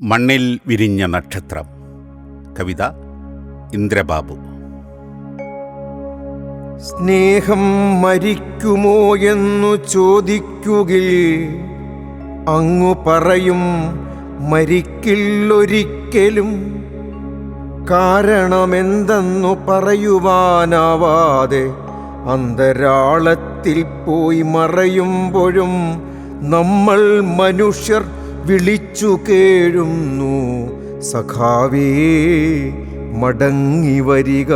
മണ്ണിൽ വിരിഞ്ഞ നക്ഷത്രം. കവിത ഇന്ദ്രബാബു. സ്നേഹം മരിക്കുമോ എന്നു ചോദിക്കുകിൽ അങ്ങു പറയും മരിക്കില്ലൊരിക്കലും കാരണമെന്തെന്നു പറയുവാനാവാതെ അന്തരാളത്തിൽ പോയി മറയുമ്പോഴും നമ്മൾ മനുഷ്യർ വിളിച്ചു കേഴുന്നു. സഖാവേ മടങ്ങി വരിക.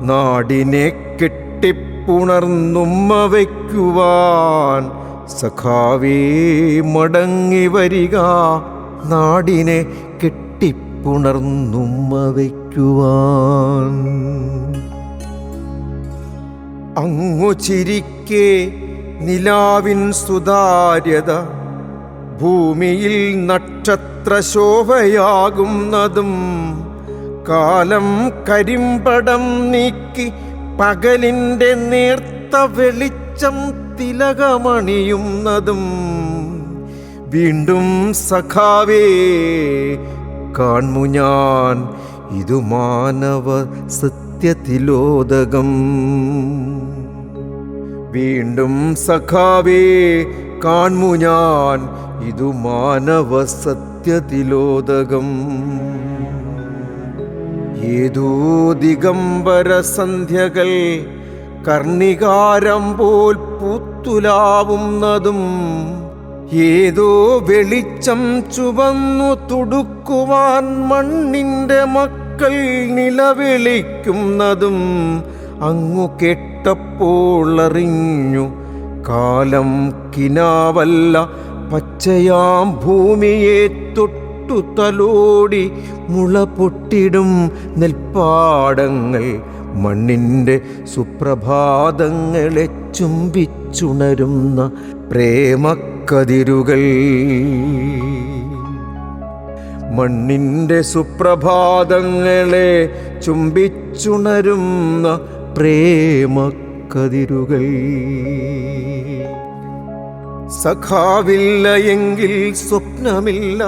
നാടിനെ കെട്ടിപ്പുണർന്നുമ്മ വയ്ക്കുവാൻ സഖാവേ മടങ്ങി വരിക. നാടിനെ കെട്ടിപ്പുണർന്നുമ്മ വയ്ക്കുവാൻ അങ്ങു ചിരിക്കേ നിലാവിൻ സുതാര്യത. ഭൂമിയിൽ നക്ഷത്രശോഭയാകുന്നതും കാലം കരിമ്പടം നീക്കി പകലിന്റെ നേർത്ത വെളിച്ചം തിലകമണിയുന്നതും വീണ്ടും സഖാവേ കാൺമു ഞാൻ ഇതു മാനവ സത്യത്തിലോദകം വീണ്ടും സഖാവേ കാൺമു ഞാൻ. ഇതു മാനവ സത്യതിലോദകം. ഏതോ ദിഗംബര സന്ധ്യകൾ കർണികാരം പോൽ പൂത്തുലാവുന്നതും ഏതോ വെളിച്ചം ചുവന്നു തുടുക്കുവാൻ മണ്ണിന്റെ മക്കൾ നിലവിളിക്കുന്നതും അങ്ങു കേട്ടപ്പോൾ അറിഞ്ഞു കാലം കിനാവല്ല പച്ചയാം ഭൂമിയെ തൊട്ടു തലോടി മുള പൊട്ടിടും നെൽപ്പാടങ്ങൾ. മണ്ണിന്റെ സുപ്രഭാതങ്ങളെ ചുംബിച്ചുണരുന്ന പ്രേമക്കതിരുകൾ. മണ്ണിന്റെ സുപ്രഭാതങ്ങളെ ചുംബിച്ചുണരുന്ന പ്രേമക്കതിരുകൾ സഖാവില്ല എങ്കിൽ സ്വപ്നമില്ല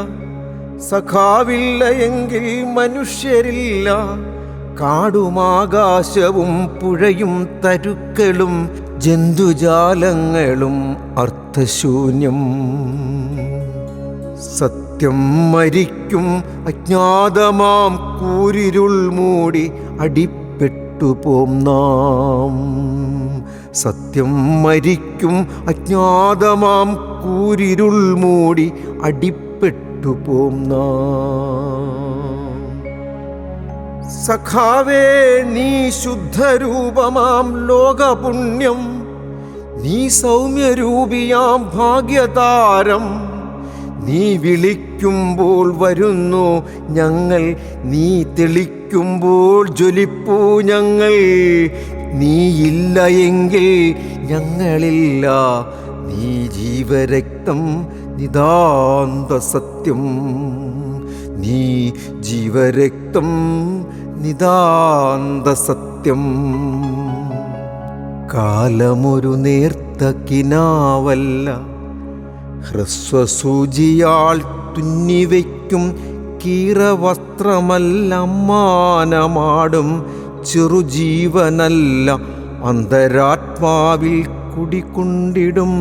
സഖാവില്ല എങ്കിൽ മനുഷ്യരില്ല. കാടുമാകാശവും പുഴയും തരുക്കളും ജന്തുജാലങ്ങളും അർത്ഥശൂന്യം. സത്യം മരിക്കും അജ്ഞാതമാം കൂരിരുൾ മൂടി അടിപ്പെട്ടു പോം നാം. സത്യം മരിക്കും അജ്ഞാതമാം കൂരിരുൾ മൂടി അടിപ്പെട്ടു പോം നാം. സഖാവേ നീ ശുദ്ധരൂപമാം ലോകപുണ്യം. നീ സൗമ്യരൂപിയാം ഭാഗ്യതാരം. നീ വിളിക്കുമ്പോൾ വരുന്നു ഞങ്ങൾ നീ തെളിക്കുമ്പോൾ ജ്വലിപ്പൂ ഞങ്ങൾ. നീയില്ല എങ്കിൽ ഞങ്ങളില്ല. നീ ജീവരക്തം നിതാന്ത സത്യം. നീ ജീവരക്തം നിതാന്ത സത്യം. കാലമൊരു നേർത്ത കിനാവല്ല. ഹ്രസ്വസൂചിയാൾ തുന്നിവയ്ക്കും കീറവസ്ത്രമല്ല മാനമാടും ചെറുജീവനല്ല. അന്തരാത്മാവിൽ കുടികൊണ്ടിടും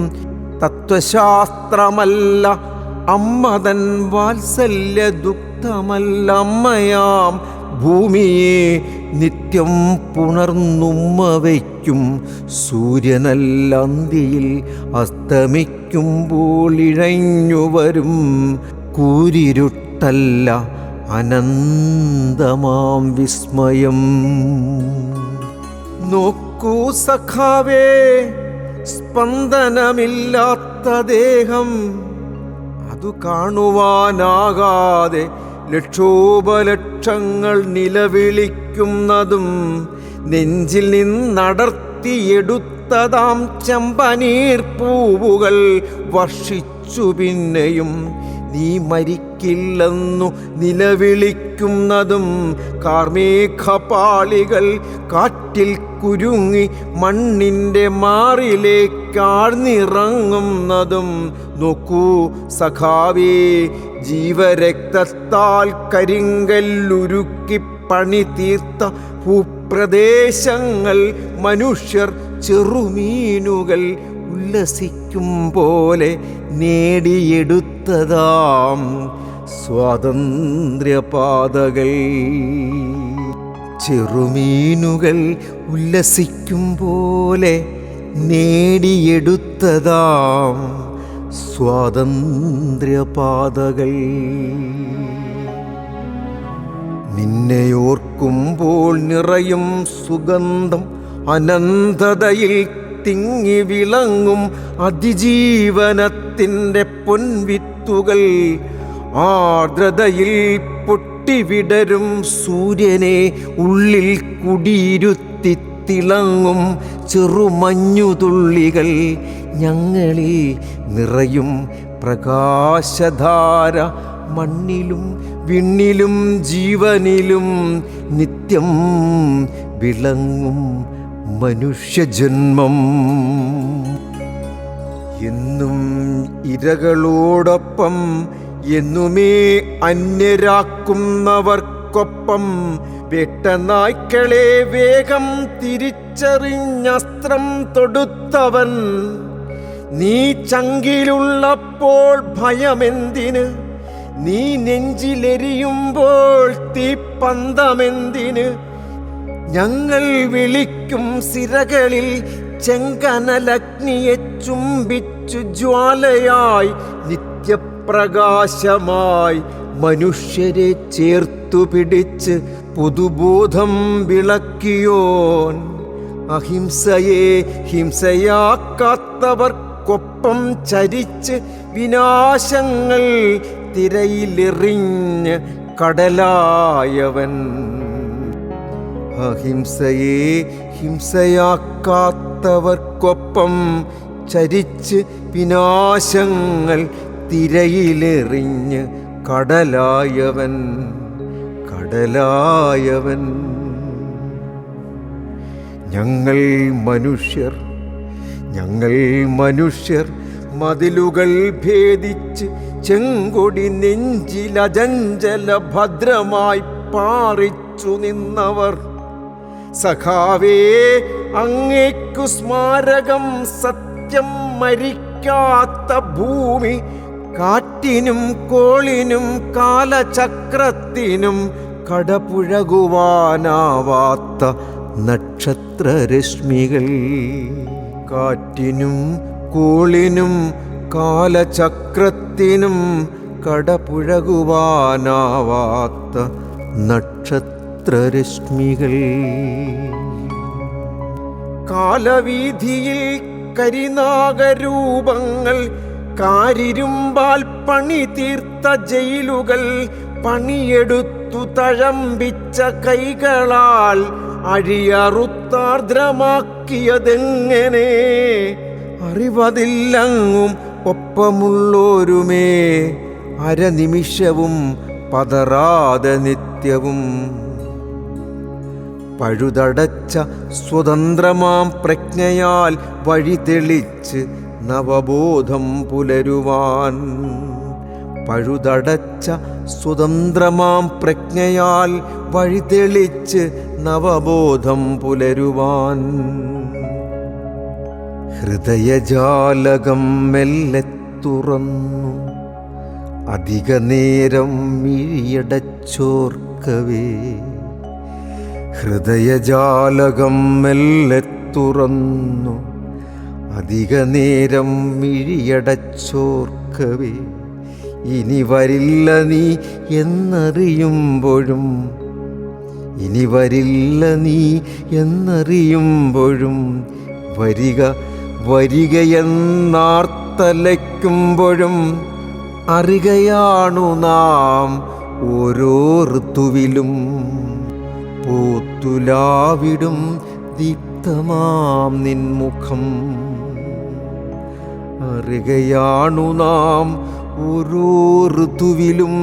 തത്വശാസ്ത്രമല്ല. അമ്മതൻ വാത്സല്യ ദുഃഖമല്ല അമ്മയാം ഭൂമിയെ നിത്യം പുണർന്നുമ്മ വയ്ക്കും സൂര്യനല്ല അന്തിയിൽ അസ്തമിക്കുമ്പോൾ ഇഴഞ്ഞു വരും കൂരിരുട്ടല്ല അനന്തമാം വിസ്മയം. നോക്കൂ സഖാവേ സ്പന്ദനമില്ലാത്ത ദേഹം. അതു കാണുവാനാകാതെ ലക്ഷോപലക്ഷങ്ങൾ നിലവിളിക്കുന്നതും നെഞ്ചിൽ നിന്നടർത്തിയെടുത്തതാം ചമ്പനീർ പൂവുകൾ വർഷിച്ചു പിന്നെയും നീ മരിക്കില്ലെന്നു നിലവിളിക്കുന്നതും കാർമേഘപാളികൾ കാറ്റിൽ കുരുങ്ങി മണ്ണിന്റെ മാറിലേക്കാഴ്ന്നിറങ്ങുന്നതും നോക്കൂ സഖാവേ ജീവരക്തത്താൽ കരിങ്കല്ലുരുക്കി പണി തീർത്ത ഭൂപ്രദേശങ്ങൾ മനുഷ്യർ ചെറുമീനുകൾ ഉല്ലസിക്കും പോലെ നേടിയെടുത്തതാം സ്വാതന്ത്ര്യപാതകൾ. ചെറുമീനുകൾ ഉല്ലസിക്കും പോലെ നേടിയെടുത്തതാം സ്വാതന്ത്ര്യപാതകൾ. നിന്നെയോർക്കുമ്പോൾ നിറയും സുഗന്ധം അനന്തതയിൽ തിങ്ങി വിളങ്ങും അതിജീവനത്തിന്റെ പൊൻവിത്തുകൾ. ആർദ്രതയിൽ പൊട്ടിവിടരും സൂര്യനെ ഉള്ളിൽ കുടിയിരുത്തി തിളങ്ങും ചെറുമഞ്ഞുതുള്ളികൾ ഞങ്ങളിൽ നിറയും പ്രകാശധാര മണ്ണിലും വിണ്ണിലും ജീവനിലും നിത്യം വിളങ്ങും മനുഷ്യജന്മം. എന്നും ഇരകളോടൊപ്പം എന്നുമേ അന്യരാക്കുന്നവർക്കൊപ്പം വെട്ടനായ്ക്കളെ വേഗം തിരിച്ചറിഞ്ഞസ്ത്രം തൊടുത്തവൻ. നീ ചങ്കിലുള്ളപ്പോൾ ഭയമെന്തിന്? നീ നെഞ്ചിലെരിയുമ്പോൾ തീപ്പന്തമെന്തിന്? ഞങ്ങൾ വിളിക്കും സിരകളിൽ ചെങ്കനലഗ്നിയെ ചുംബിച്ചു ജ്വാലയായി നിത്യപ്രകാശമായി മനുഷ്യരെ ചേർത്തു പിടിച്ച് പുതുബോധം വിളക്കിയോൻ. അഹിംസയെ ഹിംസയാക്കാത്തവർക്കൊപ്പം ചരിച്ച് വിനാശങ്ങൾ തിരയിലെറിഞ്ഞ് കടലായവൻ. അഹിംസയെ ഹിംസയാക്കാത്തവർക്കൊപ്പം ചരിച്ച് വിനാശങ്ങൾ തിരയിലെറിഞ്ഞ് കടലായവൻ കടലായവൻ. ഞങ്ങൾ മനുഷ്യർ ഞങ്ങൾ മനുഷ്യർ മതിലുകൾ ഭേദിച്ച് ചെങ്കൊടി നെഞ്ചിലജഞ്ചല ഭദ്രമായി പാറിച്ചു നിന്നവർ. സഖാവേ അങ്ങേക്കു സ്മാരകം സത്യം മരിക്കാത്ത ഭൂമി കാറ്റിനും കോളിനും കാലചക്രത്തിനും കടപുഴകുവാനാവാത്ത നക്ഷത്രരശ്മികൾ കാറ്റിനും കോളിനും കാലചക്രത്തിനും കടപുഴകുവാനാവാത്ത നക്ഷത്രരശ്മികൾ കാലവീതിയിൽ കരിനാഗരൂപങ്ങൾ കാരിരുമ്പാൽ പണി തീർത്ത ജയിലുകൾ പണിയെടുത്തു തഴമ്പിച്ച കൈകളാൽ അഴിയറുത്താർദ്രമാക്കിയതെങ്ങനെ? അറിവതില്ലങ്ങും ഒപ്പമുള്ളോരുമേ അരനിമിഷവും പതറാതെ നിത്യവും. പഴുതടച്ച സ്വതന്ത്രമാം പ്രജ്ഞയാൽ വഴി തെളിച്ച് നവബോധം പുലരുവാൻ. പഴുതടച്ച സ്വതന്ത്രമാം പ്രജ്ഞയാൽ വഴി തെളിച്ച് നവബോധം പുലരുവാൻ. ഹൃദയജാലകം മെല്ലെ തുറന്നു. അധിക നേരം മിഴിയടച്ചോർക്കവേ. ഹൃദയജാലകം മെല്ലെ തുറന്നു. അധിക നേരം മിഴിയടച്ചോർക്കവേ ഇനി വരില്ല നീ എന്നറിയുമ്പോഴും. ഇനി വരില്ല നീ എന്നറിയുമ്പോഴും. വരിക വരികയെന്നാർത്തലയ്ക്കുമ്പോഴും. അറികയാണു നാം ഓരോ ഋതുവിലും പൂത്തുലാവിടും ദീപ്തമാം നിൻമുഖം. അറികയാണു നാം ഓരോ ഋതുവിലും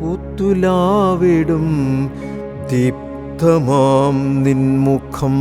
പൂത്തുലാവിടും ദീപ്തമാം നിൻമുഖം.